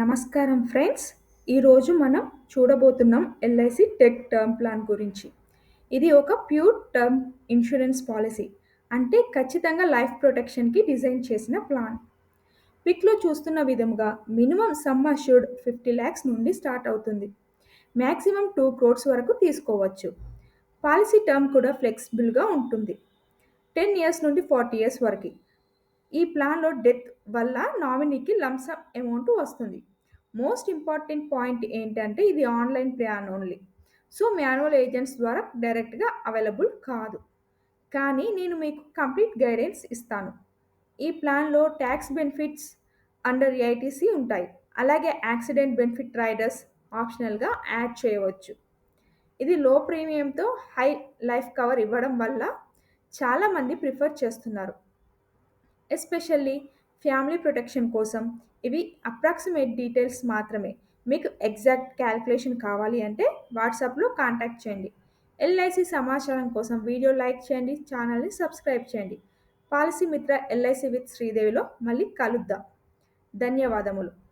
నమస్కారం ఫ్రెండ్స్. ఈరోజు మనం చూడబోతున్నాం ఎల్ఐసి టెక్ టర్మ్ ప్లాన్ గురించి. ఇది ఒక ప్యూర్ టర్మ్ ఇన్సూరెన్స్ పాలసీ అంటే ఖచ్చితంగా లైఫ్ ప్రొటెక్షన్కి డిజైన్ చేసిన ప్లాన్. పిక్లో చూస్తున్న విధముగా minimum sum assured fifty lakhs నుండి స్టార్ట్ అవుతుంది. మ్యాక్సిమం టూ క్రోడ్స్ వరకు తీసుకోవచ్చు. పాలసీ టర్మ్ కూడా ఫ్లెక్సిబుల్గా ఉంటుంది. టెన్ ఇయర్స్ నుండి ఫార్టీ ఇయర్స్ వరకు. ఈ ప్లాన్లో డెత్ వల్ల నామినీకి లంసమ్ అమౌంట్ వస్తుంది. మోస్ట్ ఇంపార్టెంట్ పాయింట్ ఏంటంటే ఇది online plan only. So manual agents ద్వారా డైరెక్ట్గా అవైలబుల్ కాదు. కానీ నేను మీకు కంప్లీట్ గైడెన్స్ ఇస్తాను. ఈ ప్లాన్లో ట్యాక్స్ బెనిఫిట్స్ అండర్ ఐటీసీ ఉంటాయి. అలాగే యాక్సిడెంట్ బెనిఫిట్ రైడర్స్ ఆప్షనల్గా యాడ్ చేయవచ్చు. ఇది లో ప్రీమియంతో హై లైఫ్ కవర్ ఇవ్వడం వల్ల చాలామంది ప్రిఫర్ చేస్తున్నారు. ఎస్పెషల్లీ ఫ్యామిలీ ప్రొటెక్షన్ కోసం ఇవి అప్రాక్సిమేట్ డీటెయిల్స్ మాత్రమే. మీకు ఎగ్జాక్ట్ క్యాల్కులేషన్ కావాలి అంటే వాట్సాప్లో కాంటాక్ట్ చేయండి. ఎల్ఐసి సమాచారం కోసం వీడియో లైక్ చేయండి ఛానల్ని సబ్స్క్రైబ్ చేయండి. పాలసీ మిత్ర ఎల్ఐసి విత్ శ్రీదేవిలో మళ్ళీ కలుద్దాం. ధన్యవాదములు.